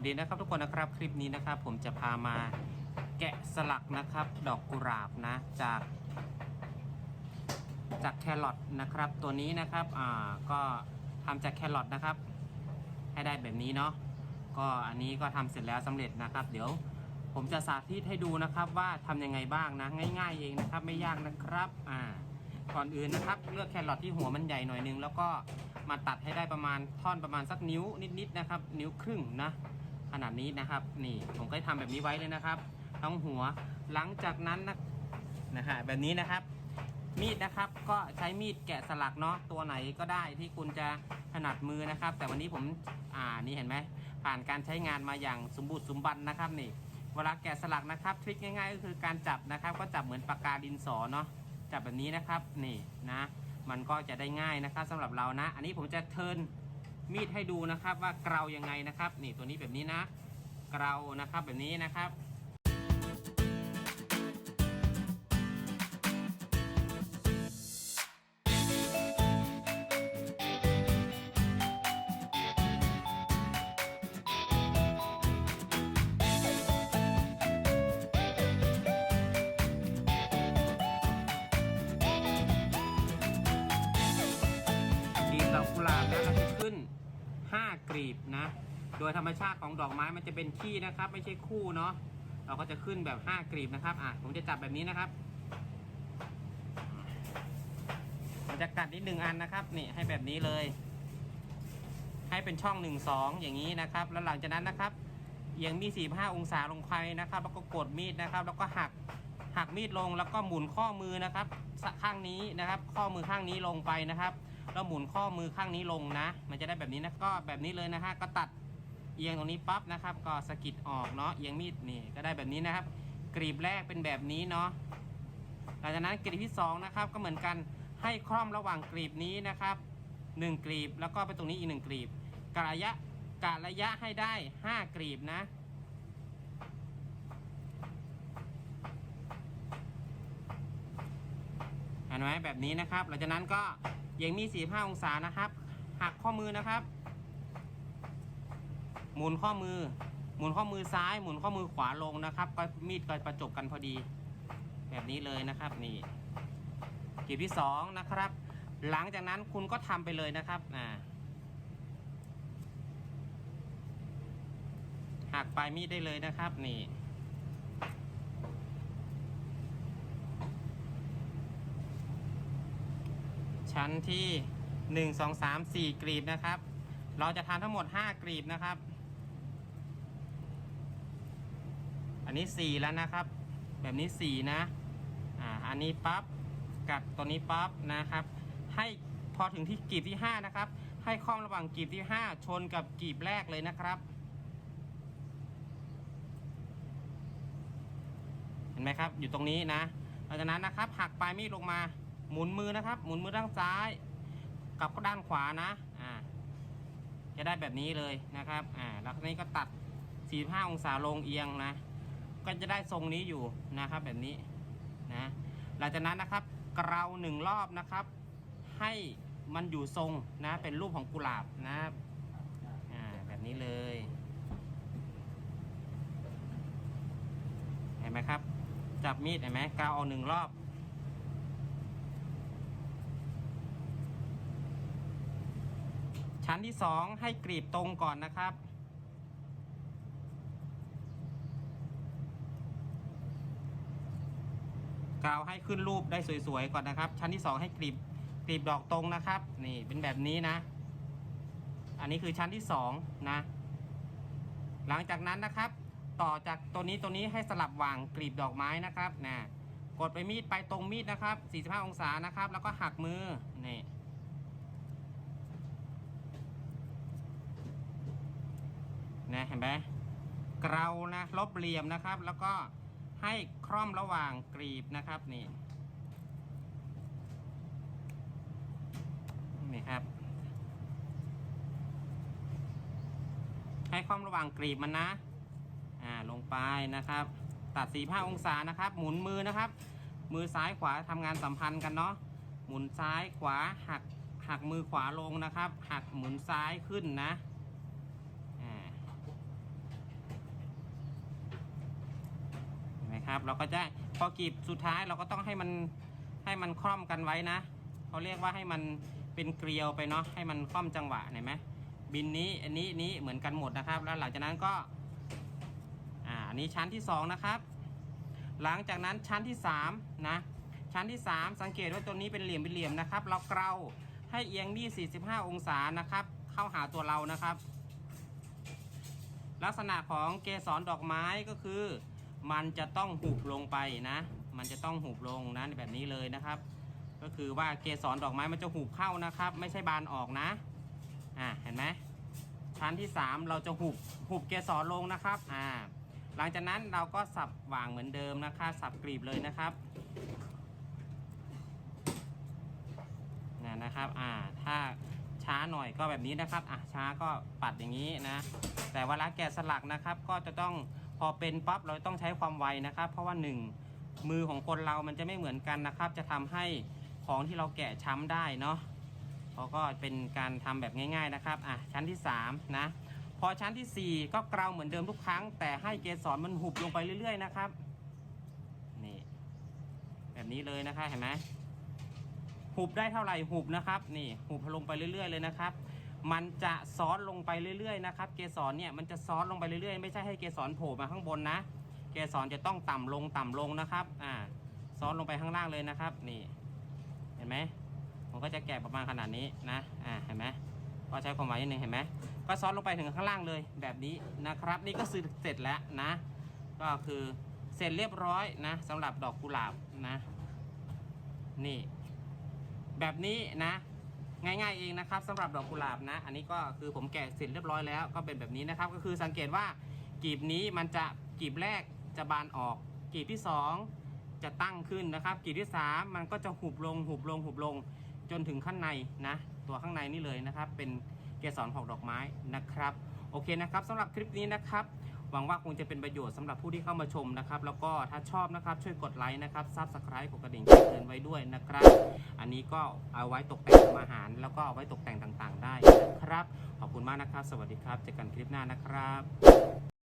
วัสดีนะครับทุกคนนะครับคลิปนี้นะครับ ผมจะพามาแกะสลักนะครับ ดอกกุหลาบนะจาก จากแครอทนะครับ ตัวนี้นะครับอ่าก็ทำจากแครอทนะครับ ให้ได้แบบนี้เนาะก็อันนี้ก็ทำเสร็จแล้วสำเร็จนะครับ เดี๋ยวผมจะสาธิตให้ดูนะครับว่าทำยังไงบ้างนะ ง่าย ๆ เองนะครับ ไม่ยากนะครับอ่าก่อนอื่นนะครับ เลือกแครอทที่หัวมันใหญ่หน่อยนึงแล้วก็มาตัดให้ได้ประมาณท่อนประมาณสักนิ้วนิดๆนะครับ นิ้วครึ่งนะ ขนาดนี้นะครับ นี่ผมก็ทำแบบนี้ไว้เลยนะครับทั้งหัวหลังจากนั้นนะนะฮะแบบนี้นะครับ มีดนะครับก็ใช้มีดแกะสลักเนาะตัวไหนก็ได้ที่คุณจะถนัดมือนะครับ แต่วันนี้ผมอ่านี่เห็นไหมผ่านการใช้งานมาอย่างสมบูรณ์สมบันนะครับนี่เวลาแกะสลักนะครับทริคง่ายๆ ก็คือการจับนะครับ ก็จับเหมือนปากกาดินสอเนาะจับแบบนี้นะครับนี่นะ มันก็จะได้ง่ายนะครับสำหรับเรานะ อันนี้ผมจะเทิร์น มีดให้ดูนะครับว่าเกลายังไงนะครับ นี่ตัวนี้แบบนี้นะ เกลานะครับแบบนี้นะครับ ลีบนะ โดยธรรมชาติของดอกไม้มันจะเป็นขี้นะครับ ไม่ใช่คู่เนาะเราก็จะขึ้นแบบ5กลีบนะครับอะผมจะจับแบบนี้นะครับมันจะกัดนิดหนึ่งอันนะครับนี่ให้แบบนี้เลย ให้เป็นช่อง1 2อย่างนี้นะครับ แล้วหลังจากนั้นนะครับเอียงมีด45องศาลงไปนะครับ แล้วก็กดมีดนะครับ แล้วก็หักหักมีดลงแล้วก็หมุนข้อมือนะครับข้างนี้นะครับ ข้อมือข้างนี้ลงไปนะครับ แล้วหมุนข้อมือข้างนี้ลงนะ มันจะได้แบบนี้นะก็แบบนี้เลยนะฮะก็ตัดเอียงตรงนี้ปั๊บนะครับ ก็สะกิดออกเนาะเอียงมีดนี่ก็ได้แบบนี้นะครับ กรีบแรกเป็นแบบนี้เนาะหลังจากนั้นกรีบที่สองนะครับก็เหมือนกันให้คล่อมระหว่างกรีบนี้นะครับหนึ่งกรีบแล้วก็ไปตรงนี้อีกหนึ่งกรีบกะระยะกะระยะให้ได้ห้ากรีบนะเห็นไหมแบบนี้นะครับ หลังจากนั้นก็ อียงมี 45 องศานะครับ หักข้อมือนะครับ หมุนข้อมือ หมุนข้อมือซ้าย หมุนข้อมือขวาลงนะครับ ก็มีดก็ประจบกันพอดี แบบนี้เลยนะครับ นี่กลีบที่สองนะครับ หลังจากนั้นคุณก็ทำไปเลยนะครับอ่าหักปลายมีดได้เลยนะครับ นี่ ชั้นที่หนึ่งสองสามสี่กรีบนะครับ เราจะทานทั้งหมดห้ากรีบนะครับ อันนี้สี่แล้วนะครับ แบบนี้สี่นะอ่าอันนี้ปั๊บกัดตัวนี้ปั๊บนะครับ ให้พอถึงที่กรีบที่ห้านะครับ ให้ข้อมระหว่างกรีบที่ห้าชนกับกรีบแรกเลยนะครับเห็นไหมครับ อยู่ตรงนี้นะหลังจากนั้นนะครับ หักปลายมีดลงมา หมุนมือนะครับ หมุนมือด้านซ้ายกับด้านขวานะอ่าจะได้แบบนี้เลยนะครับอ่าแล้วนี้ก็ตัด 45 องศาลงเอียงนะ ก็จะได้ทรงนี้อยู่นะครับแบบนี้นะหลังจากนั้นนะครับเกลาหนึ่งรอบนะครับ ให้มันอยู่ทรงนะเป็นรูปของกุหลาบนะครับอ่าแบบนี้เลยเห็นไหมครับ จับมีดเห็นไหมกาวเอาหนึ่งรอบ ชั้นที่สองให้กรีบตรงก่อนนะครับ กาวให้ขึ้นรูปได้สวยๆก่อนนะครับ ชั้นที่สองให้กรีบกรีบดอกตรงนะครับ นี่เป็นแบบนี้นะ อันนี้คือชั้นที่สองนะ หลังจากนั้นนะครับ ต่อจากตัวนี้ตัวนี้ให้สลับวางกลีบดอกไม้นะครับนะกดไปมีดไปตรงมีดนะครับ 45 องศานะครับ แล้วก็หักมือนี่นะ เห็นไหมเกลานะลบเหลี่ยมนะครับ แล้วก็ให้คร่อมระหว่างกรีบนะครับนี่นี่ครับ ให้คร่อมระหว่างกรีบมันนะอ่าลงไปนะครับ ตัดสี่ห้าองศานะครับ หมุนมือนะครับ มือซ้ายขวาทำงานสัมพันธ์กันเนาะหมุนซ้ายขวาหักหักมือขวาลงนะครับ หักหมุนซ้ายขึ้นนะอ่า ครับ เราก็จะพอกรีบสุดท้ายเราก็ต้องให้มันให้มันคล่อมกันไว้นะเขาเรียกว่าให้มันเป็นเกลียวไปเนาะให้มันคล่อมจังหวะเห็นไหมบินนี้อันนี้นี้เหมือนกันหมดนะครับ แล้วหลังจากนั้นก็อ่าอันนี้ชั้นที่สองนะครับ หลังจากนั้นชั้นที่สามนะชั้นที่สามสังเกตว่าตัวนี้เป็นเหลี่ยมเป็นเหลี่ยมนะครับ เราเกลาให้เอียงนี่45 องศานะครับ เข้าหาตัวเรานะครับ ลักษณะของเกสรดอกไม้ก็คือ มันจะต้องหุบลงไปนะ มันจะต้องหุบลงนะแบบนี้เลยนะครับ ก็คือว่าเกสรดอกไม้มันจะหุบเข้านะครับ ไม่ใช่บานออกนะอ่าเห็นไหมชั้นที่ 3 เราจะหุบหุบเกสรลงนะครับอ่าหลังจากนั้นเราก็สับวางเหมือนเดิมนะคะ สับกรีบเลยนะครับนะนะครับอ่าถ้าช้าหน่อยก็แบบนี้นะครับอะช้าก็ปัดอย่างนี้นะ แต่เวลาแกะสลักนะครับก็จะต้อง พอเป็นปั๊บเราต้องใช้ความไวนะครับ เพราะว่าหนึ่งมือของคนเรามันจะไม่เหมือนกันนะครับ จะทำให้ของที่เราแกะช้ำได้เนาะเขาก็เป็นการทำแบบง่าย ๆนะครับอะชั้นที่3นะพอชั้นทีสี่ 4 ก็เกลาเหมือนเดิมทุกครั้ง แต่ให้เกสรมันหุบลงไปเรื่อยๆนะครับนี่แบบนี้เลยนะคะเห็นไหมหุบได้เท่าไหร่หุบนะครับ นี่หุบลงไปเรื่อยๆเลยนะครับ มันจะซ้อนลงไปเรื่อยๆนะครับเกสรเนี่ยมันจะซ้อนลงไปเรื่อยๆ ไม่ใช่ให้เกสรโผล่มาข้างบนนะ เกสรจะต้องต่ำลงต่ำลงนะครับอ่าซ้อนลงไปข้างล่างเลยนะครับ นี่ เห็นไหมผมก็จะแกะประมาณขนาดนี้นะอ่าเห็นไหมก็ใช้ความไวนิดนึงเห็นไหมก็ซ้อนลงไปถึงข้างล่างเลยแบบนี้นะครับ นี่ก็คือเสร็จแล้วนะ ก็คือเสร็จเรียบร้อยนะสำหรับดอกกุหลาบนะ นี่ แบบนี้นะ ง่ายๆเองนะครับสำหรับดอกกุหลาบนะ อันนี้ก็คือผมแกะเสร็จเรียบร้อยแล้วก็เป็นแบบนี้นะครับ ก็คือสังเกตว่ากีบนี้มันจะกีบแรกจะบานออก กีบที่สองจะตั้งขึ้นนะครับ กีบที่สามมันก็จะหุบลงหุบลงหุบลงจนถึงข้างในนะ ตัวข้างในนี่เลยนะครับ เป็นเกสรของดอกไม้นะครับ โอเคนะครับสำหรับคลิปนี้นะครับ หวังว่าคงจะเป็นประโยชน์สำหรับผู้ที่เข้ามาชมนะครับ แล้วก็ถ้าชอบนะครับช่วยกดไลค์นะครับซับสไครต์กดกระดิ่งแจ้งเตือนไว้ด้วยนะครับ อันนี้ก็เอาไว้ตกแต่งทำอาหาร แล้วก็เอาไว้ตกแต่งต่างๆ ได้นะครับ ขอบคุณมากนะครับ สวัสดีครับเจอกันคลิปหน้านะครับ